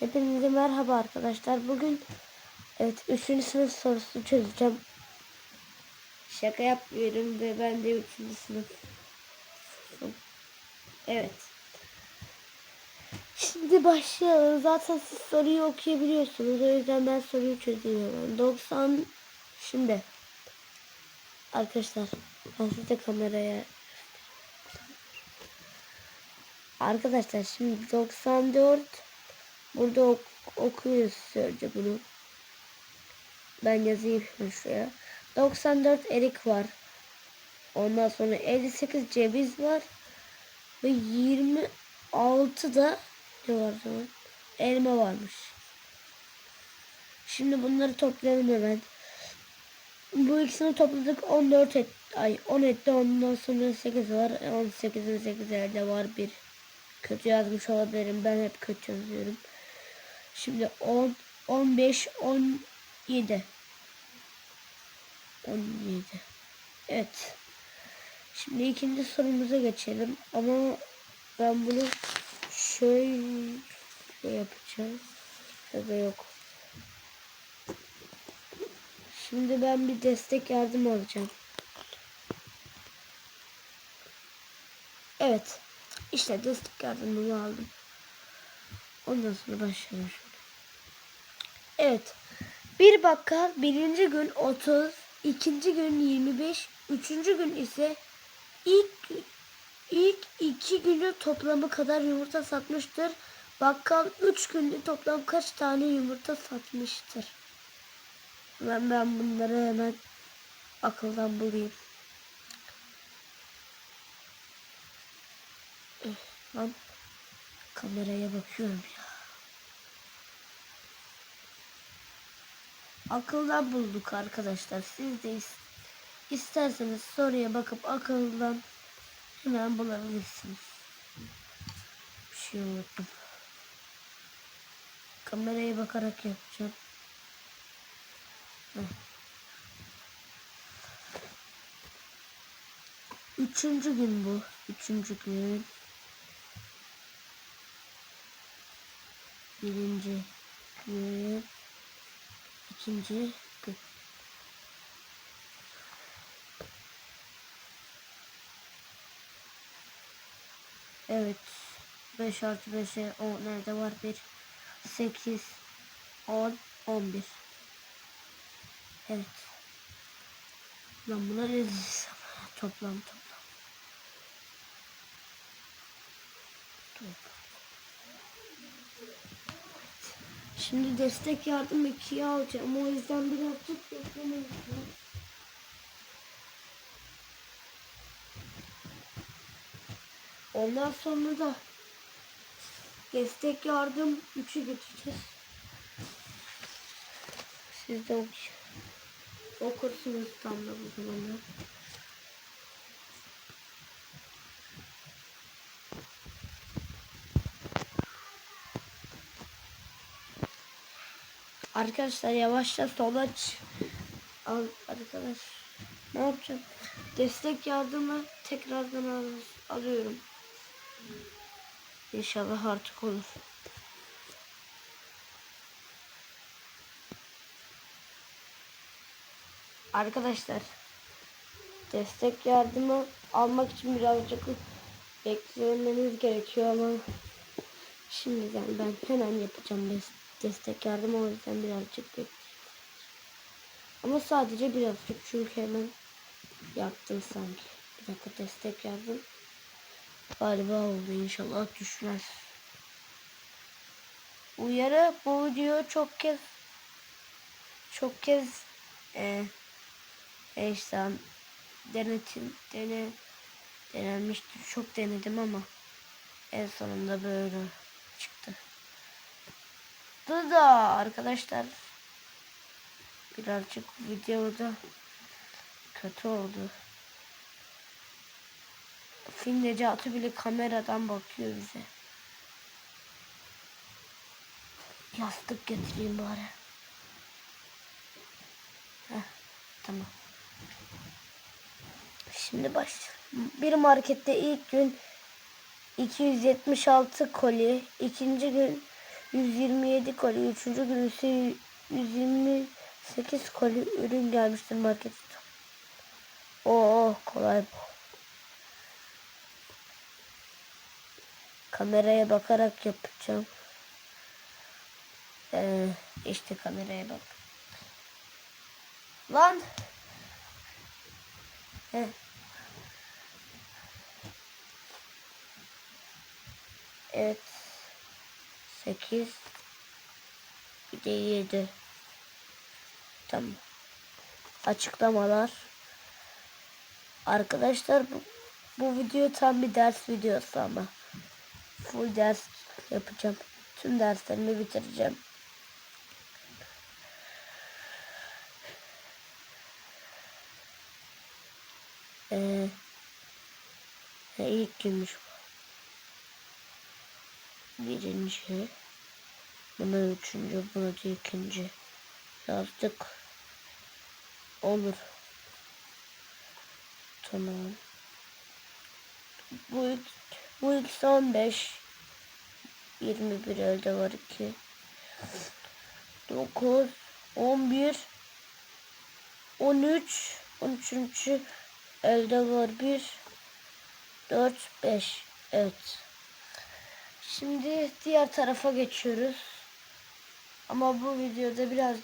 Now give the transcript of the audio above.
Hepinize merhaba arkadaşlar. Bugün evet 3. sınıf sorusu çözeceğim. Şaka yapmıyorum ve ben de 3. sınıf. Evet. Şimdi başlayalım. Zaten siz soruyu okuyabiliyorsunuz. O yüzden ben soruyu çözüyorum. 90 şimdi arkadaşlar ben size kameraya Arkadaşlar şimdi 94 Burada ok okuyoruz sözce bunu. Ben yazayım şuraya. 94 erik var. Ondan sonra 58 ceviz var. Ve 26 da ne var zaman? Elma varmış. Şimdi bunları toplayalım hemen. Bu ikisini topladık 14 et, ay 10 etti ondan sonra 8 var 18'in 8 elde var bir kötü yazmış olabilirim ben hep kötü yazıyorum Şimdi 10, 15, 17. 17. Evet. Şimdi ikinci sorumuza geçelim. Ama ben bunu şöyle yapacağım. Ya da yok. Şimdi ben bir destek yardım alacağım. Evet. İşte destek yardımını aldım. Ondan sonra başlayalım. Evet. Bir bakkal birinci gün 30, ikinci gün 25, üçüncü gün ise ilk ilk iki günü toplamı kadar yumurta satmıştır. Bakkal üç günde toplam kaç tane yumurta satmıştır? Ben, ben bunları hemen akıldan bulayım. Eh, lan kameraya bakıyorum ya. Akıldan bulduk arkadaşlar. Siz de isterseniz soruya bakıp akıldan hemen bulabilirsiniz. Bir şey unuttum. Kameraya bakarak yapacağım. Üçüncü gün bu. Üçüncü gün. Birinci gün ikinci. Evet. 5 artı 5'e o nerede var? 1 8 10 11 Evet. Lan buna? Toplam toplam. Toplam. Şimdi destek yardım ikiye alacağım. O yüzden birazcık beklemeyi Ondan sonra da destek yardım 3'ü geçeceğiz. Siz de okursunuz tam da bu zamanlar. Arkadaşlar yavaşça solaç al arkadaş. Ne yapacağım? Destek yardımı tekrardan al alıyorum. İnşallah artık olur. Arkadaşlar destek yardımı almak için birazcık beklemeniz gerekiyor ama şimdiden ben hemen yapacağım destek destek yardım o yüzden birazcık bekleyeceğim. Ama sadece birazcık çünkü hemen yaptım sanki. Bir dakika destek yardım. Galiba oldu inşallah düşmez. Uyarı bu video çok kez çok kez e, e işte denetim dene denenmiştir. Çok denedim ama en sonunda böyle çıktı da arkadaşlar birazcık videoda kötü oldu. Film Necati bile kameradan bakıyor bize. Yastık getireyim bari. Heh, tamam. Şimdi baş. Bir markette ilk gün 276 koli, ikinci gün 127 koli. Üçüncü gün ise 128 koli ürün gelmiştir marketten. Oo kolay bu. Kameraya bakarak yapacağım. Ee, işte kameraya bak. Lan. Heh. Evet. 8 bir de 7 Tamam. Açıklamalar. Arkadaşlar bu, bu video tam bir ders videosu ama. Full ders yapacağım. Tüm derslerimi bitireceğim. Ee, ilk günmüş bu. Birinci. Buna üçüncü, buna da ikinci. Yazdık. Olur. Tamam. Bu ilk, bu ilk 15. 21 elde var 2. 9, 11, 13, 13. elde var 1, 4, 5. Evet. Şimdi diğer tarafa geçiyoruz. Ama bu videoda biraz